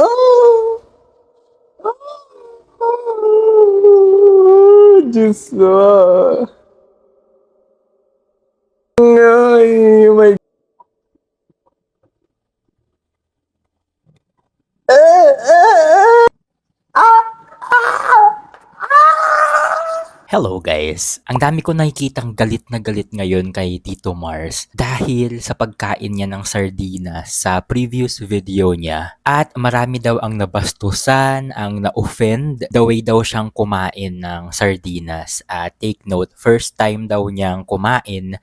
Oh! Oh! Diyos ko. Ay, oh my... Eh, eh, eh. Hello guys! Ang dami ko nakikitang galit na galit ngayon kay Tito Mars dahil sa pagkain niya ng sardinas sa previous video niya. At marami daw ang nabastusan, ang na-offend, the way daw siyang kumain ng sardinas. At take note, first time daw niyang kumain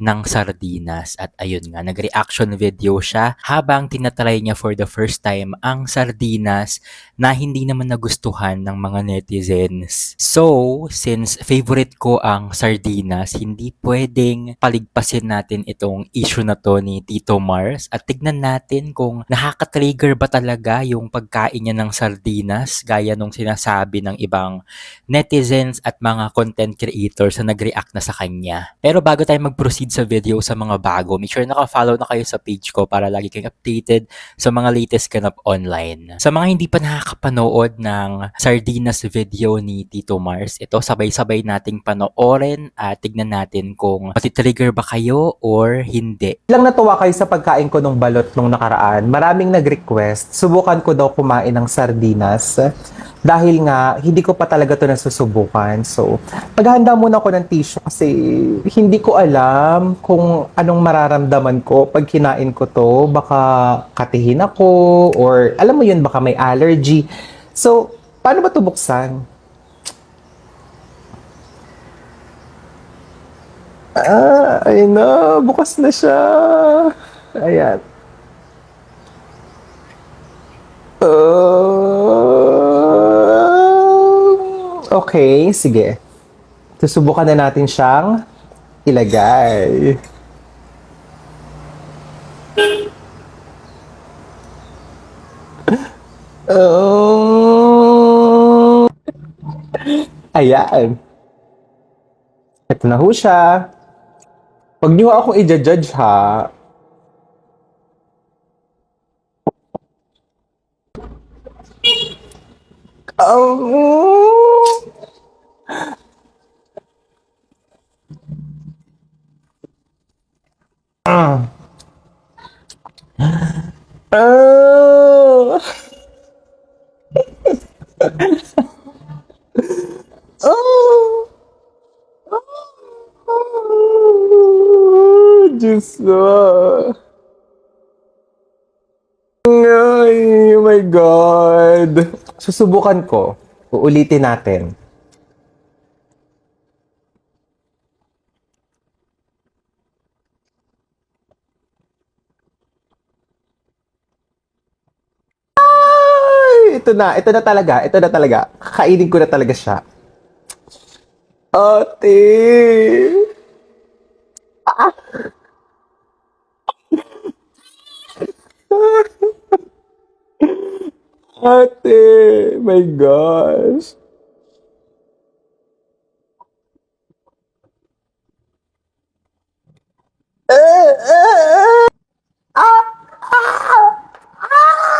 ng sardinas. At ayun nga, nag-reaction video siya habang tinatry niya for the first time ang sardinas na hindi naman nagustuhan ng mga netizens. So, since favorite ko ang sardinas, hindi pwedeng paligpasin natin itong issue na to ni Tito Mars at tignan natin kung nakaka-trigger ba talaga yung pagkain niya ng sardinas gaya nung sinasabi ng ibang netizens at mga content creators na nag-react na sa kanya. Pero bago tayo mag-proceed sa video sa mga bago, make sure naka-follow na kayo sa page ko para lagi kayong updated sa mga latest ganap online. Sa mga hindi pa nakakapanood ng sardinas video ni Tito Mars, ito sabay-sabay nating panoorin at tignan natin kung matitrigger ba kayo or hindi. Lang natuwa kayo sa pagkain ko nung balot nung nakaraan. Maraming nag-request. Subukan ko daw kumain ng sardinas. Dahil nga, hindi ko pa talaga to nasusubukan. So, maghahanda muna ako ng tissue kasi hindi ko alam kung anong mararamdaman ko pag kinain ko to. Baka katihin ako or alam mo yun, baka may allergy. So, paano ba to buksan? Ah, ayun na. Bukas na siya. Ayan. Uh, okay, sige. Susubukan na natin siyang ilagay. Oh. Ayan. Ito na ho siya. Huwag niyo akong i-judge ha. Oh. Oh. Oh. Oh. Diyos ko. Oh my God. Susubukan ko. Uulitin natin. Ay, ito na. Ito na talaga. Ito na talaga. Kakainin ko na talaga siya. Ate. Ate, my gosh. Eh, eh, eh. Ah, ah, ah.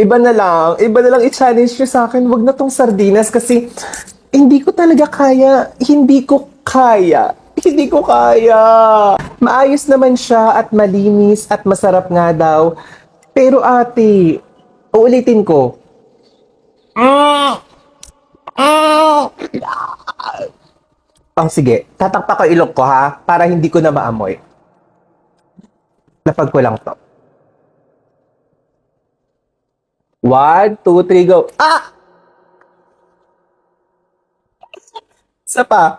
Iba na lang, iba na lang i-challenge nyo sa akin. Wag na tong sardinas kasi hindi ko talaga kaya. Hindi ko kaya. Hindi ko kaya. Maayos naman siya at malinis at masarap nga daw. Pero ate, uulitin ko. Ah! Ah! Oh, sige. Tatakpa ko ilok ko ha, para hindi ko na maamoy. Lapag ko lang to. One, two, three, go. Ah! Isa pa.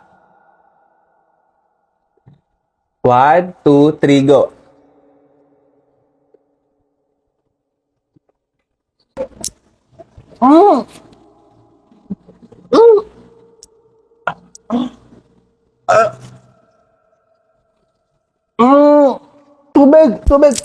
One, two, three, go. Mm. Mm. Ah. Mm. Tubig, tubig.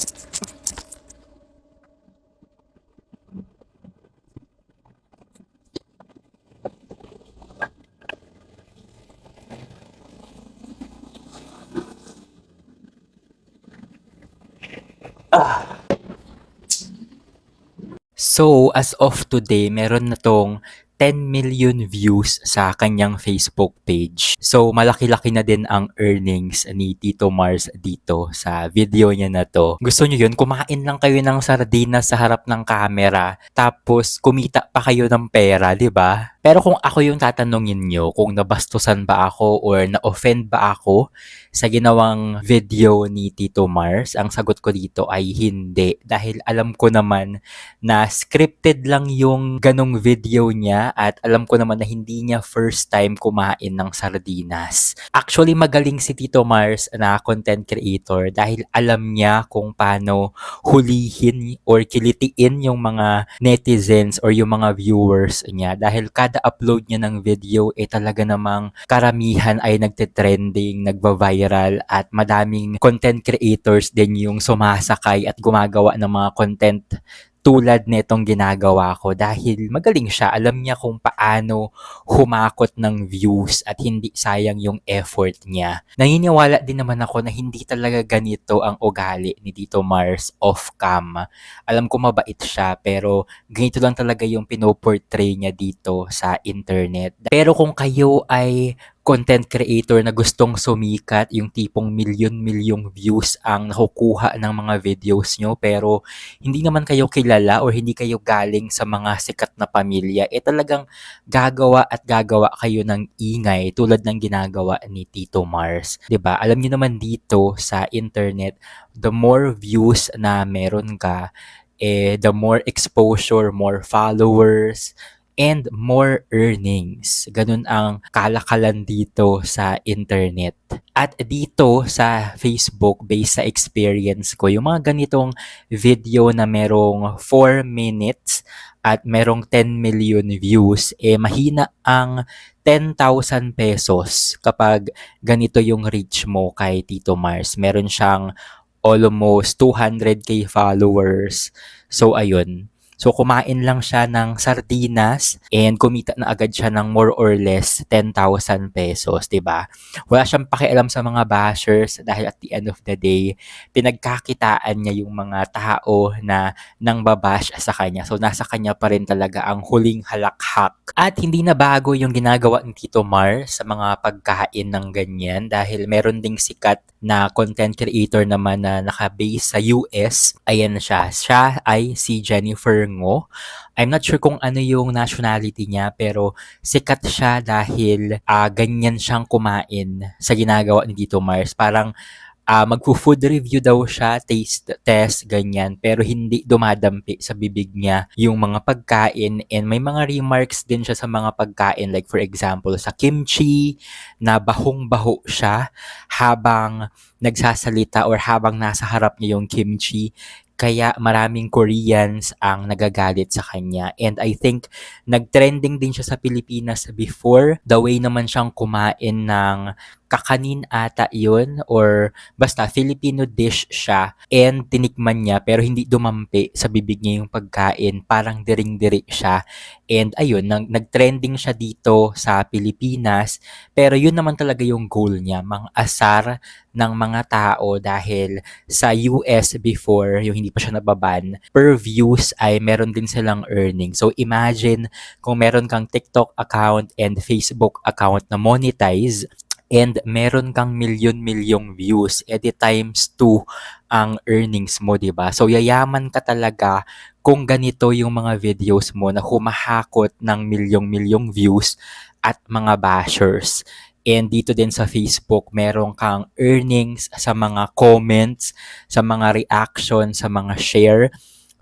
So, as of today, meron na tong 10 million views sa kanyang Facebook page. So, malaki-laki na din ang earnings ni Tito Mars dito sa video niya na to. Gusto niyo yun? Kumain lang kayo ng sardinas sa harap ng camera, tapos kumita pa kayo ng pera, di ba? Pero kung ako yung tatanungin nyo, kung nabastusan ba ako or na-offend ba ako sa ginawang video ni Tito Mars, ang sagot ko dito ay hindi. Dahil alam ko naman na scripted lang yung ganong video niya at alam ko naman na hindi niya first time kumain ng sardinas. Actually, magaling si Tito Mars na content creator dahil alam niya kung paano hulihin or kilitiin yung mga netizens or yung mga viewers niya dahil kada upload niya ng video eh talaga namang karamihan ay nagte-trending, nagva-viral at madaming content creators din yung sumasakay at gumagawa ng mga content tulad nitong ginagawa ko dahil magaling siya. Alam niya kung paano humakot ng views at hindi sayang yung effort niya. Naniniwala din naman ako na hindi talaga ganito ang ugali ni Tito Mars off-cam. Alam ko mabait siya pero ganito lang talaga yung pinoportray niya dito sa internet. Pero kung kayo ay content creator na gustong sumikat, yung tipong milyon-milyong views ang nakukuha ng mga videos nyo, pero hindi naman kayo kilala or hindi kayo galing sa mga sikat na pamilya, eh talagang gagawa at gagawa kayo ng ingay tulad ng ginagawa ni Tito Mars. ba Alam niyo naman dito sa internet, the more views na meron ka, eh, the more exposure, more followers, and more earnings. Ganun ang kalakalan dito sa internet. At dito sa Facebook, based sa experience ko, yung mga ganitong video na merong 4 minutes at merong 10 million views, eh mahina ang 10,000 pesos kapag ganito yung reach mo kay Tito Mars. Meron siyang almost 200k followers. So ayun, So kumain lang siya ng sardinas and kumita na agad siya ng more or less 10,000 pesos, 'di ba? Wala siyang pakialam sa mga bashers dahil at the end of the day, pinagkakitaan niya yung mga tao na nang babash sa kanya. So nasa kanya pa rin talaga ang huling halakhak. At hindi na bago yung ginagawa ni Tito Mar sa mga pagkain ng ganyan dahil meron ding sikat na content creator naman na naka-base sa US. Ayan siya. Siya ay si Jennifer Ngo. I'm not sure kung ano yung nationality niya pero sikat siya dahil ah, ganyan siyang kumain sa ginagawa ni Tito Mars. Parang ah magfo-food review daw siya, taste test, ganyan. Pero hindi dumadampi sa bibig niya yung mga pagkain and may mga remarks din siya sa mga pagkain. Like for example, sa kimchi, na bahong-baho siya habang nagsasalita or habang nasa harap niya yung kimchi. Kaya maraming Koreans ang nagagalit sa kanya. And I think nagtrending din siya sa Pilipinas before. The way naman siyang kumain ng kakanin ata yun or basta Filipino dish siya and tinikman niya pero hindi dumampi sa bibig niya yung pagkain. Parang diring-diri siya. And ayun nag nagtrending siya dito sa Pilipinas. Pero yun naman talaga yung goal niya mang asar ng mga tao dahil sa US before yung hindi pa siya nababan per views ay meron din silang earning. So imagine kung meron kang TikTok account and Facebook account na monetize and meron kang milyon-milyong views, edi times 2 ang earnings mo, 'di ba? So yayaman ka talaga kung ganito yung mga videos mo na humahakot ng milyong-milyong views at mga bashers. And dito din sa Facebook, meron kang earnings sa mga comments, sa mga reaction, sa mga share.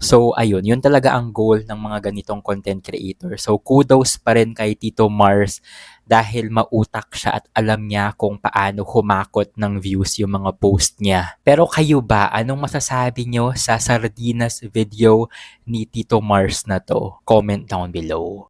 So, ayun, yun talaga ang goal ng mga ganitong content creator. So, kudos pa rin kay Tito Mars dahil mautak siya at alam niya kung paano humakot ng views yung mga post niya. Pero kayo ba, anong masasabi nyo sa Sardinas video ni Tito Mars na to? Comment down below.